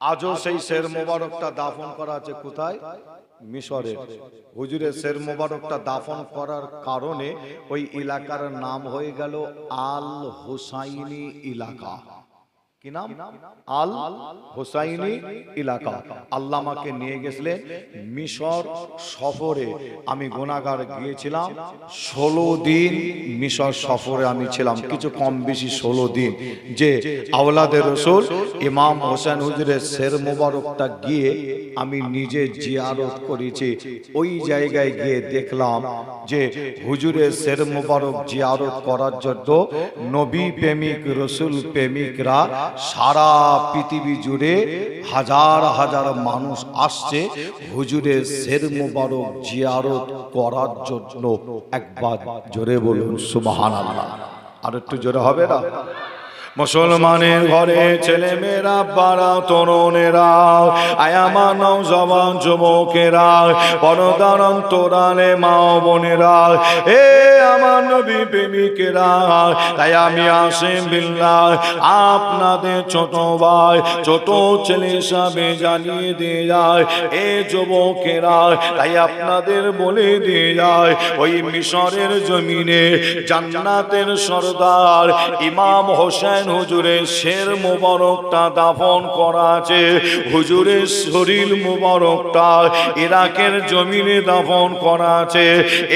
আজও সেই শের মোবারকটা দাফন করা আছে কোথায়? মিশরের। হুজুরের শের মোবারকটা দাফন করার কারণে ওই এলাকার নাম হয়ে গেল আল হুসাইনি এলাকা। ষোলো দিন মিশর সফরে আমি ছিলাম, কিছু কম বেশি ষোলো দিন। যে ইমাম হোসেন হুজুরের শের মোবারকটা গিয়ে আমি নিজে জিয়ারত করেছি। ওই জায়গায় গিয়ে দেখলাম যে হুজুরের শের মোবারক জিয়ারত করার জন্য নবী প্রেমিক, রসুল প্রেমিকরা সারা পৃথিবী জুড়ে হাজার হাজার মানুষ আসছে হুজুরের শের মোবারক জিয়ারত করার জন্য। একবার জোরে বলুন সুবাহান আর একটু জোরে হবে না? মুসলমানের ঘরে ছেলে মেয়েরা বাড়া তরুণেরা আয়ামা জবান যুবকেরা পরদারণ তোরালে মা বোনেরা, এ আমার নবী প্রেমিকেরা, তাই আমি আসেম বিল্লাহ, আপনাদের ছোট ভাই, ছোট ছেলে হিসাবে জানিয়ে দিয়ে যায়, এ যুবকেরা, তাই আপনাদের বলে দিয়ে যায়, ওই মিশরের জমিনে জান্নাতের সর্দার ইমাম হোসেন হুজুরের শের মোবারকটা দাফন করা আছে। হুজুরের শরীর মোবারকটা ইরাকের জমিনে দাফন করা আছে।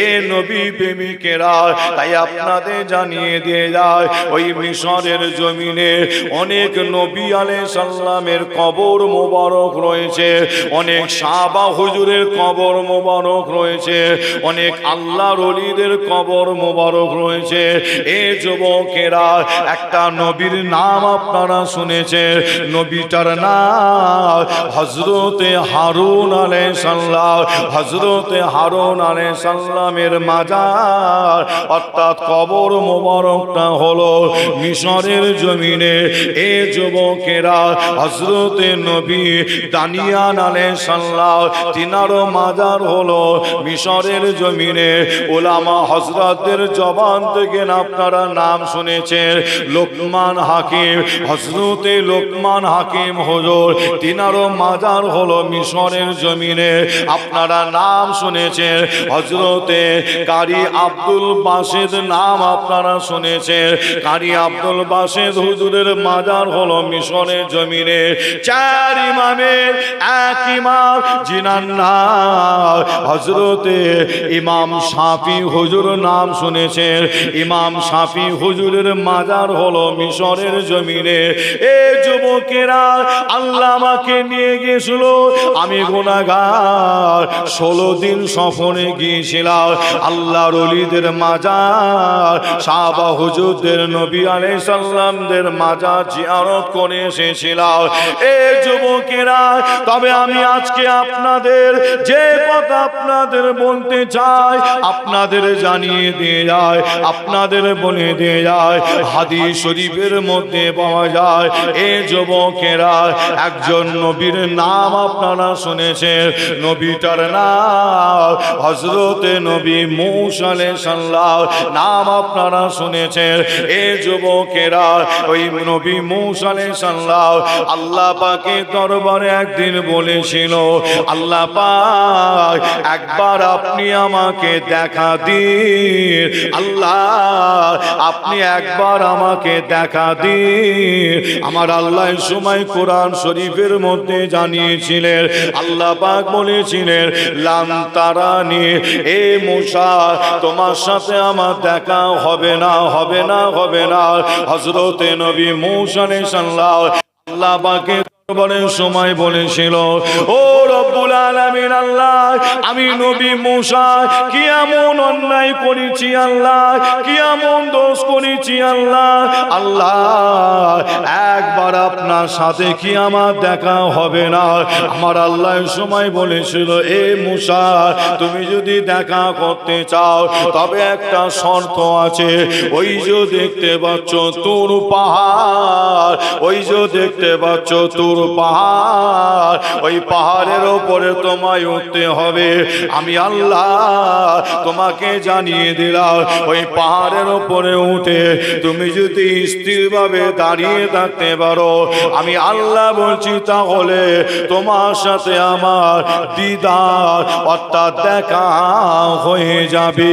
এ নবী প্রেমিকেরা, তাই আপনাদের জানিয়ে দিয়ে যায়, ওই মিশরের জমিনে অনেক নবী আলে সাল্লামের কবর মোবারক রয়েছে। অনেক সাবা হুজুরের কবর মোবারক রয়েছে। অনেক আল্লাহ রলিদের কবর মোবারক রয়েছে। এ যুবকেরা, একটা নবীর নাম আপনারা শুনেছেন। নবীটার নাম হজরতে হারুন আলে সাল্লাম হজরতে হারুন আলে সাল্লামের মাজার, অর্থাৎ কবর মোবারকটা হলো মিশরের জমিনে। এ যুবকেরা হজরতে নবী দানিয়ান আলে সাল্লাম তিনারও মাজার হলো মিশরের জমিনে। ওলামা হজরতদের জবান থেকে আপনারা নাম শুনেছেন। লোকমান হাকিম হজরতে লোকমান হাকিম হজর, তিনারও মাজার হলো মিশরের জমিনে। আপনারা নাম শুনেছেন হজরতে কারি আব্দুল বাসেদ নাম আপনারা শুনেছেন। কারি আব্দুল বাসেদ হুজুরের মাজার হলো মিশরের জমিনে। চার ইমামের এক ইমাম, জিনার নাম হজরতে ইমাম সাফি হুজুর নাম শুনেছেন। ইমাম সাফি হুজুরের মাজার হলো মিশরের জমিনে। এ যুবকেরা, আল্লাহ আমাকে নিয়ে গিয়েছিল। আমি গুনাগার ষোলো দিন সফরে গিয়েছিলাম। আল্লাহ রলিদের মাজার সাবা হুজুরদের, নবী আলাই সাল্লামদের মাজার জিয়ারত করে এসেছিলাম। এ যুবকেরা, তবে আমি আজকে আপনাদের যে কথা আপনাদের বলতে চাই, আপনাদের জানিয়ে দিয়ে যায় আপনাদের বলে দিয়ে যায় হাদিস শরীফের মধ্যে পাওয়া যায়। এ যুবকেরা, একজন নবীর নাম আপনারা শুনেছেন। নবীটার নাম হজরতে নবী মৌসালে সাল্লাহ নাম আপনারা শুনেছেন। এ যুবকেরা, ওই নবী মৌসালে সাল্লাহ আল্লাহ পাকে দরবারে একদিন বলেছিল, আল্লাহ পাক, একবার আপনি আমাকে দেখা দিন। আল্লাহ, আপনি একবার আমাকে দেখা দিন আমার আল্লাহ সময় কোরআন শরীফের মধ্যে জানিয়েছিলেন, আল্লাহ পাক বলেছিলেন, লাম তারানি, এ মুসা, তোমার সাথে আমার দেখা হবে না হবে না হবে না। হজরতে নবী মৌসানে সাল্লাহ আল্লাহ পাকে সময় বলেছিল, ও আলামিন আল্লাহ। আমি নবী মুসা। কি এমন অন্যায় করেছি আল্লাহ? কি এমন দোষ করেছি আল্লাহ? আল্লাহ একবার আপনার সাথে কি আমার দেখা হবে না? আমার আল্লাহ সময় বলেছিল এ মুসা তুমি যদি দেখা করতে চাও তবে একটা শর্ত আছে। ওই যে দেখতে পাচ্ছ তোর পাহাড় ওই যে দেখতে পাচ্ছ তোর পাহাড় ওই পাহাড়ের ওপরে তোমায় উঠতে হবে। আমি আল্লাহ তোমাকে জানিয়ে দিলাম, ওই পাহাড়ের উপরে উঠে তুমি যদি স্থিরভাবে দাঁড়িয়ে থাকতে পারো, আমি আল্লাহ বলছি তাহলে তোমার সাথে আমার দিদার অর্থাৎ দেখা হয়ে যাবে।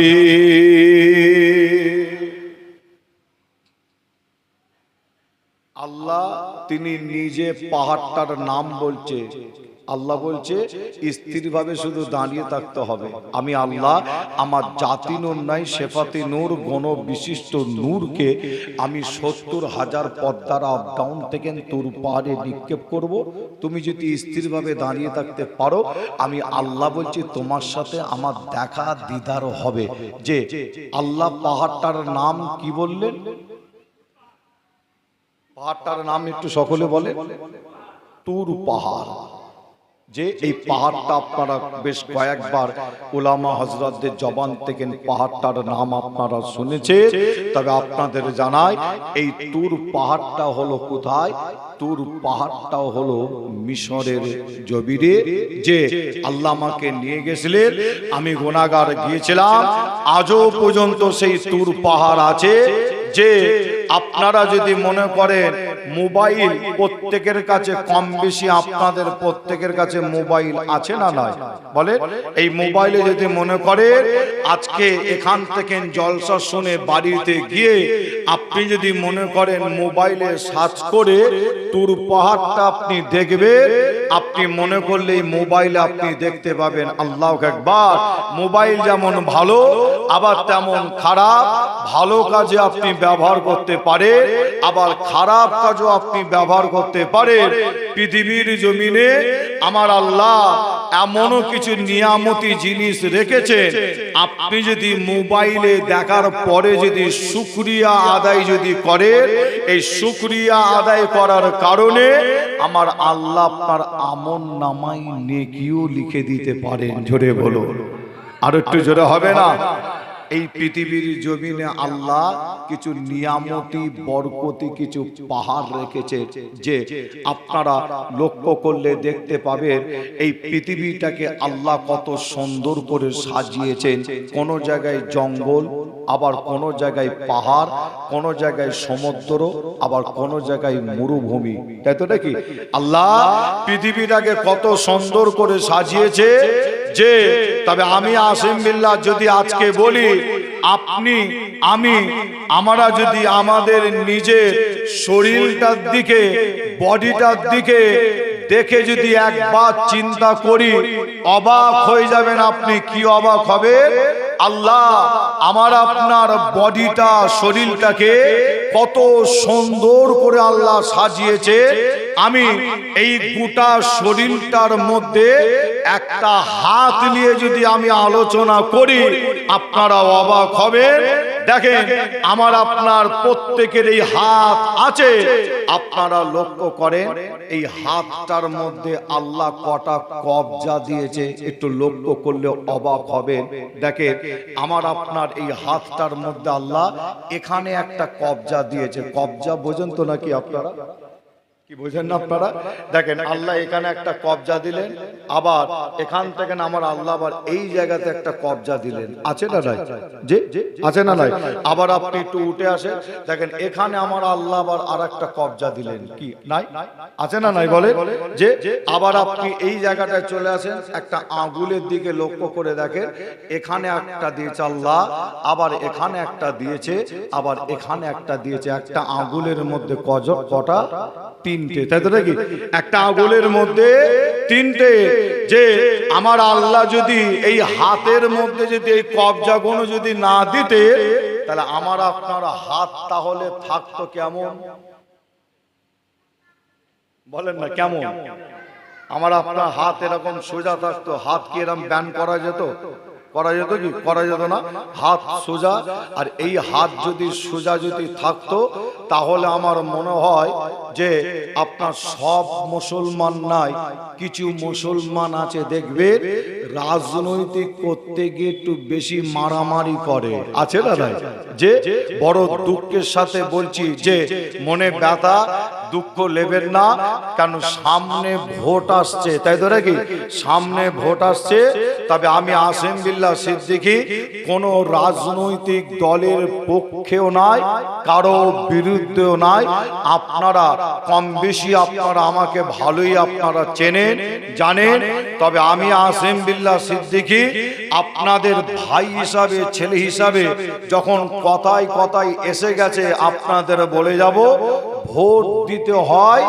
আল্লাহ তিনি নিজে পাহাড়টার নাম বলছে। আল্লাহ বলছে, স্থিরভাবে শুধু দাঁড়িয়ে থাকতে হবে। আমি আল্লাহ, আমার জাতি নূর নাই শেফাতি নূর, গণ বিশিষ্ট নূরকে আমি সত্তর হাজার পদ্মার আপ ডাউন থেকে তোর পাহাড়ে নিক্ষেপ করব। তুমি যদি স্থিরভাবে দাঁড়িয়ে থাকতে পারো, আমি আল্লাহ বলছি, তোমার সাথে আমার দেখা দিদার হবে। যে আল্লাহ পাহাড়টার নাম কি বললেন? পাহাড়টার নাম একটু সকলে বলে। তুর পাহাড়। যে এই পাহাড়টা আপনারা বেশ কয়েকবার ওলামা হজরতদের জবান থেকে পাহাড়টার নাম আপনারা শুনেছে? তবে আপনাদের জানায় এই তুর পাহাড়টা হলো কোথায়? তুর পাহাড়টাও হলো মিশরের জবিরে যে আল্লামাকে নিয়ে গেছিলেন। আমি গোনাগার গিয়েছিলাম। আজও পর্যন্ত সেই তুর পাহাড় আছে। যে আপনারা যদি মনে করেন মোবাইল প্রত্যেকের কাছে কম বেশি আপনাদের প্রত্যেকের কাছে মোবাইল আছে না নয় বলে, এই মোবাইলে যদি মনে করে, আজকে এখান থেকে জলসা শুনে বাড়িতে গিয়ে আপনি যদি মনে করেন মোবাইলে সার্চ করে তুর পাহাড়টা আপনি দেখবেন আপনি মনে করলেই মোবাইল আপনি দেখতে পাবেন, আল্লাহ একবার মোবাইল যেমন ভালো, আবার তেমন খারাপ। ভালো কাজে আপনি ব্যবহার করতে পারে, আবার খারাপ কাজও আপনি ব্যবহার করতে পারেন পৃথিবীর জমিনে আমার আল্লাহ এমনও কিছু নিয়ামতি জিনিস রেখেছেন আপনি যদি মোবাইলে দেখার পরে যদি শুক্রিয়া আদায় যদি করেন এই শুক্রিয়া আদায় করার কারণে আমার আল্লাহ আপনার আমন নামাই নেকিও লিখে দিতে পারেন। জোরে বলো আর একটু জোরে হবে না? এই পৃথিবীর জমিনে আল্লাহ কিছু নিয়ামতি, বরকতি, কিছু পাহাড় রেখেছে যে আপনারা লক্ষ্য করলে দেখতে পাবেন এই পৃথিবীটাকে আল্লাহ কত সুন্দর করে সাজিয়েছেন। কোন জায়গায় জঙ্গল, আবার কোন জায়গায় পাহাড়, কোন জায়গায় সমুদ্র, আবার কোন জায়গায় মরুভূমি। তাই তো নাকি? আল্লাহ পৃথিবীটাকে কত সুন্দর করে সাজিয়েছে। যে তবে আমি আসিম যদি আজকে বলি, আপনি, আমি, আমরা যদি আমাদের নিজের শরীরটার দিকে, বডিটার দিকে দেখে যদি একবার চিন্তা করি, অবাক হয়ে যাবেন আপনি, কি অবাক হবে? আল্লাহ, আমার আপনার বডিটা, শরীরটাকে কত সুন্দর করে আল্লাহ সাজিয়েছে। আমি এই গোটা শরীরটার মধ্যে একটা হাত নিয়ে যদি আমি আলোচনা করি আপনারা অবাক হবেন। দেখেন, আমার আপনার প্রত্যেকের এই হাত আছে। আপনারা লক্ষ্য করেন, এই হাতটার মধ্যে আল্লাহ কটা কবজা দিয়েছে। একটু লক্ষ্য করলে অবাক হবেন। দেখেন, আমার আপনার এই হাতটার মধ্যে আল্লাহ এখানে একটা কবজা দিয়েছে। কবজা বোঝেন তো নাকি আপনারা? কি বোঝেন আপনারা? দেখেন, আল্লাহ এখানে একটা কবজা দিলেন, আবার এখান থেকে আমার আল্লাহ আবার এই জায়গাতে একটা কবজা দিলেন। আছে না নাই? যে আছে না নাই? আবার আপনি একটু উঠে আসেন, দেখেন, এখানে আমার আল্লাহ আবার আর একটা কবজা দিলেন। কি? নাই? আছে না নাই বলে যে আবার আপনি এই জায়গাটায় চলে আসেন, একটা আঙ্গুলের দিকে লক্ষ্য করে দেখেন, এখানে একটা দিয়েছে আল্লাহ, আবার এখানে একটা দিয়েছে, আবার এখানে একটা দিয়েছে, একটা আঙ্গুলের মধ্যে কজ কটা? তিনটে। তাই তো নাকি একটা আঙ্গুলের মধ্যে তিনটে। যে আমার আল্লাহ যদি এই হাতের মধ্যে যদি এই কবজা গুলো যদি না দিতে তাহলে আমার আপনার হাত তাহলে থাকতো কেমন? বলেন না কেমন? আমার আপনার হাত এরকম সোজা থাকতো হাত কি এরকম ব্যান করা যেত? করা যেত কি? করা যেত না। হাত সোজা। আর এই হাত যদি সোজা যদি থাকতো, তাহলে আমার মনে হয় যে আপনার সব মুসলমান নাই। কিছু মুসলমান আছে, দেখবে, রাজনৈতিক করতে গিয়ে একটু বেশি মারামারি করে। আছে না যে বড় দুঃখের সাথে বলছি যে মনে ব্যথা দুঃখ নেবেন না কেন সামনে ভোট আসছে। তাই তো নাকি? সামনে ভোট আসছে। তবে আমি আসেম বিল্লাহ সিদ্দিকি, কোন রাজনৈতিক দলের পক্ষেও নাই, কারও বিরুদ্ধেও নাই। আপনারা কম বেশি আপনারা আমাকে ভালোই আপনারা চেনেন, জানেন। তবে আমি আসেম বিল্লাহ সিদ্দিকি, আপনাদের ভাই হিসাবে, ছেলে হিসাবে যখন কথায় কথায় এসে গেছে, আপনাদের বলে যাব ভোট দিতে হয়,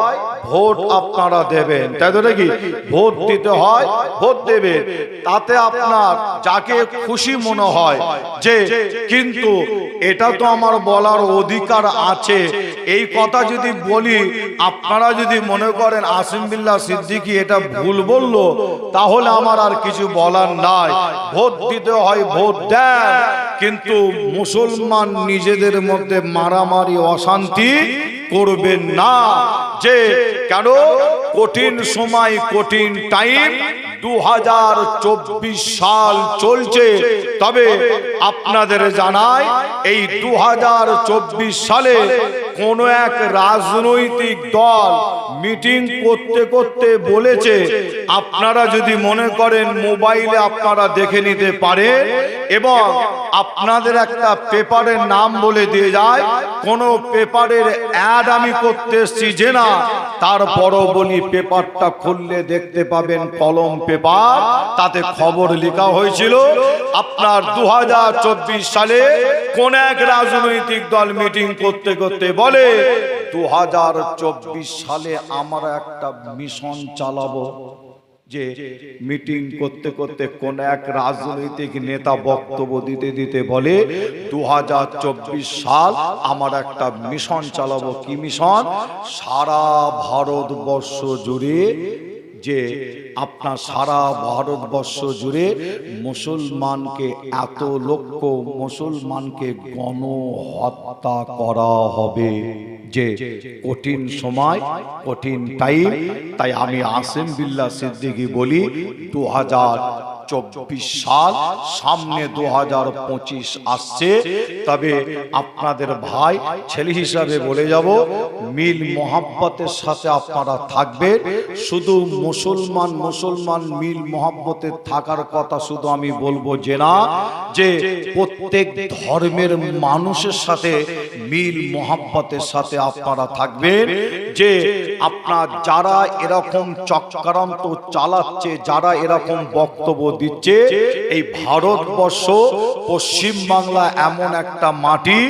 ভোট আপনারা দেবেন। তাই তো নাকি? ভোট দিতে হয়, ভোট দেবেন। তাতে আপনার যাকে খুশি মনে হয় যে, কিন্তু এটা তো আমার বলার অধিকার আছে। এই কথা যদি বলি, আপনারা যদি মনে করেন আসিম বিল্লাহ সিদ্দিকি এটা ভুল বলল, তাহলে আমার আর কিছু বলার নাই। ভোট দিতে হয়, ভোট দেন। কিন্তু মুসলমান নিজেদের মধ্যে মারামারি, অশান্তি করবেন না। যে কেন? কঠিন সময়, কঠিন টাইম দু হাজার চব্বিশ সাল চলছে। তবে আপনাদের জানায় এই দু হাজার চব্বিশ সালে কোন এক রাজনৈতিক দল মিটিং করতে করতে বলেছে, আপনারা যদি মনে করেন মোবাইলে আপনারা দেখে নিতে পারে এবং আপনাদের একটা পেপারের নাম বলে দিয়ে যায়, কোন পেপারের অ্যাড আমি করতে এসছি যে না তারপরও বলি পেপারটা খুললে দেখতে পাবেন কলম পেপার, তাতে খবর লেখা হয়েছিল, আপনার দু হাজার চব্বিশ সালে কোন এক রাজনৈতিক দল মিটিং করতে করতে বলে দু হাজার চব্বিশ সালে আমরা একটা মিশন চালাবো যে মিটিং করতে করতে কোন এক রাজনৈতিক নেতা বক্তব্য দিতে দিতে বলে দু হাজার চব্বিশ সাল আমার একটা মিশন চালাবো। কি মিশন? সারা ভারতবর্ষ জুড়ে যে আপনার সারা ভারতবর্ষ জুড়ে মুসলমানকে এত লক্ষ মুসলমানকে গণহত্যা করা হবে যে কঠিন সময়, কঠিন টাইম তাই আমি আসেম বিল্লা সিদ্দিকি বলি দু সাল সামনে দু হাজার পঁচিশ আসছে। তবে আপনাদের ভাই, ছেলে হিসাবে বলে যাব, মিল মোহাব্বতের সাথে আপনারা থাকবেন। শুধু মুসলমান মুসলমান মিল মোহাব্বতে থাকার কথা শুধু আমি বলব যে না, যে প্রত্যেক ধর্মের মানুষের সাথে মিল মোহাব্বতের সাথে আপনারা থাকবেন। যে আপনার যারা এরকম চক্রান্ত চালাচ্ছে, যারা এরকম বক্তব্য দিচ্ছে, এই ভারতবর্ষ পশ্চিম বাংলা এমন একটা মাটি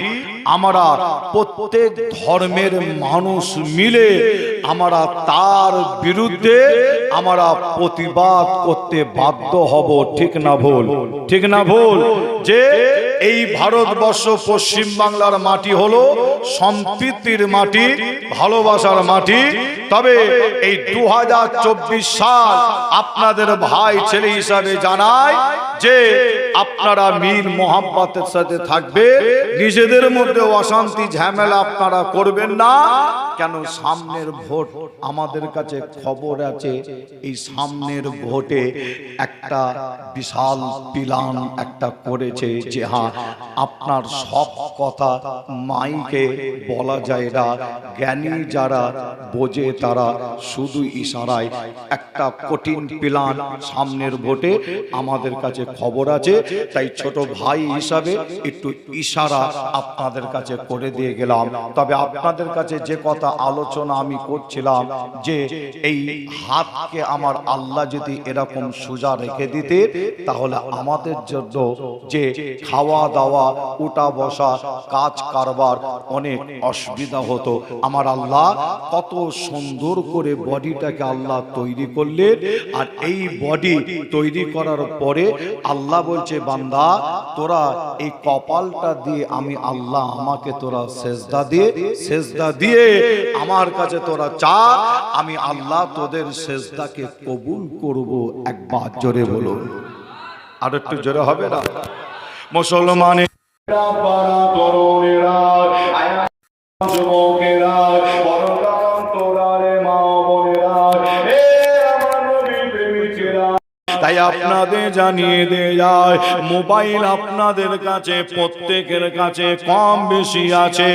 আমরা প্রত্যেক ধর্মের মানুষ মিলে আমরা তার বিরুদ্ধে আমরা প্রতিবাদ করতে বাধ্য হব, ঠিক না ভুল? ঠিক না ভুল? যে এই ভারতবর্ষ পশ্চিম বাংলার মাটি হলো সম্প্রীতির মাটি, ভালোবাসার মাটি। তবে এই দু হাজার চব্বিশ সাল আপনাদের ভাই ছেলে হিসাবে জানায় যে আপনারা মিল মোহাম্মতের সাথে থাকবে, নিজেদের মধ্যে অশান্তি, ঝামেলা আপনারা করবেন না। কেন? সামনের ভোট আমাদের কাছে খবর আছে, এই সামনের ভোটে একটা বিশাল পিলান একটা করেছে যে হ্যাঁ আপনার সব কথা মাইকে বলা যায় না। জ্ঞানী যারা বোঝে তারা শুধু ইশারায় একটা কঠিন পিলান সামনের ভোটে আমাদের কাছে খবর আছে, তাই ছোট ভাই হিসাবে একটু ইশারা আপনাদের কাছে করে দিয়ে গেলাম। তবে আপনাদের কাছে যে কথা আলোচনা আমি করছিলাম, যে এই হাতকে আমার আল্লাহ যদি এরকম সোজা রেখে দিতে, তাহলে আমাদের জন্য যে খাওয়া দাওয়া উঠা বসা কাজ কারবার অনেক অসুবিধা হতো। আমার আল্লাহ কত সুন্দর করে বডিটাকে আল্লাহ তৈরি করলেন, আর এই বডি তৈরি করার পরে আল্লাহ বলছে, বান্দা, তোরা এই কপালটা দিয়ে আমি আল্লাহ আমাকে তোরা সেজদা দিয়ে সেজদা দিয়ে আমার কাছে তোরা চা, আমি আল্লাহ তোদের সেজদাকে কবুল করব। একবার জোরে বলুন। আর একটু জোরে হবে না? মুসলমানের যুবকেরা আপনাদের জানিয়ে দিয়ে যায় মোবাইল আপনাদের কাছে প্রত্যেকের কাছে কম বেশি আছে।